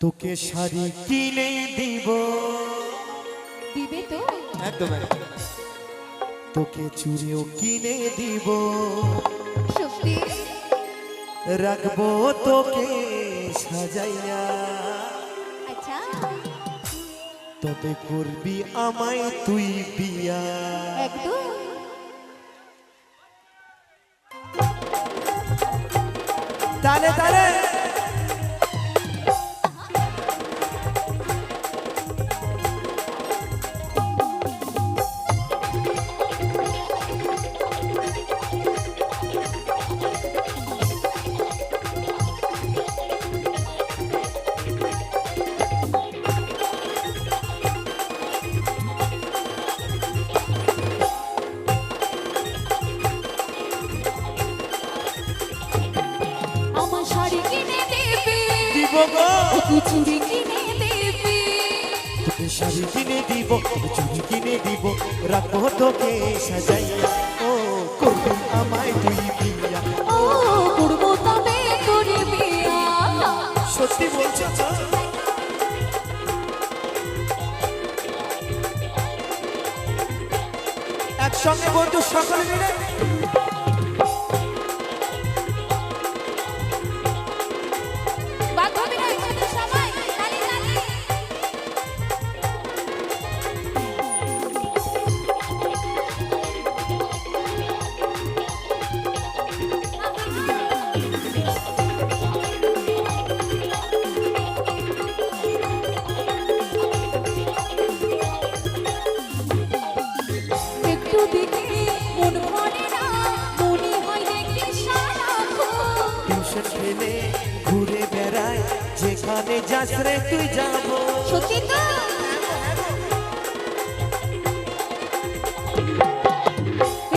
তোকে শাড়ি কিনে দিব। দিবে তো? একদম। তোকে চুড়িও কিনে দিব। সত্যি? রাখব তোকে সাজাইয়া। আচ্ছা। তবে করবি আমায় তুই বিয়া। একদম। তালে তালে। গো। তুই চুড়ি কিনে দেবে। তোকে শাড়ি কিনে দিব তোকে চুড়ি কিনে দিব। রাখব তোকে সাজাইয়া। ও করবি আমায় তুই বিয়া। ও করব তবে করে বিয়া। সত্যি বলছো একসঙ্গে বন্ধু সকলে মিলে? ফেলে ঘুরে বেড়ায় যেখানে যাস রে তুই যাব। সত্যি তো?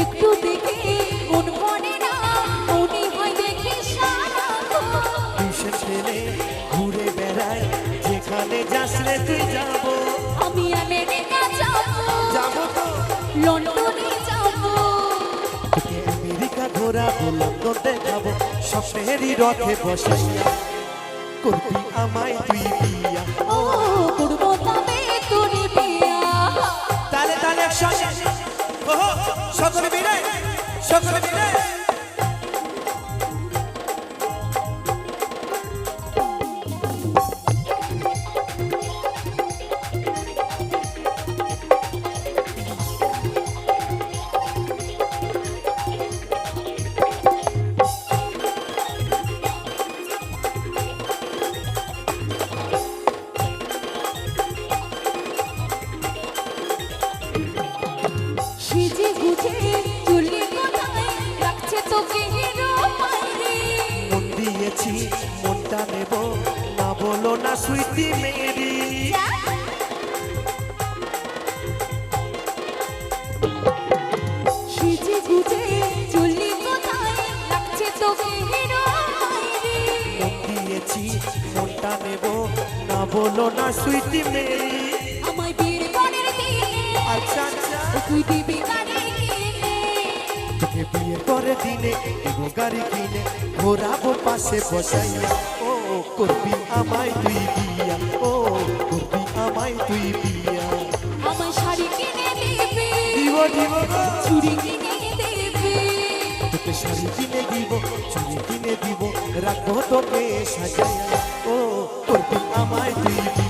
একটু দেখে মন ভরে না মনে হয় দেখি ফেলে ঘুরে বেড়ায় যেখানে যাস রে তুই যাব। আমি আমেরিকা যাব। যাব তো। লন্ডনে আমেরিকা গোলাপ তো দেখাবো স্বপ্নেরই রথে বসাইয়া করবি আমায় তুই বিয়া ও করব তবে তোর বিয়া তালে তালে একসঙ্গে। ওহো, সকলে মিলে সকলে মিলে। দিয়েছি মনটা নেব না বলো না সুইটি মেরি। মন দিয়েছি মনটা নেব না বলো না সুইটি মেরি। আমায় বীর বনের দিনে আচ্ছা আচ্ছা। তুই দিবি তোকে বিয়ে করে দিনে দেবো গাড়ি কিনে ঘোরাবো পাশে বসাইয়া। ও করবি আমায় তুই বিয়া ও করবি আমায় তুই বিয়া। আমায় শাড়ি কিনে দেবে দিব দিব। চুড়ি কিনে দেবে। তোকে শাড়ি কিনে দিব চুড়ি কিনে দিব রাখব তোকে সাজাইয়া। ও করবি আমায় তুই বিয়া।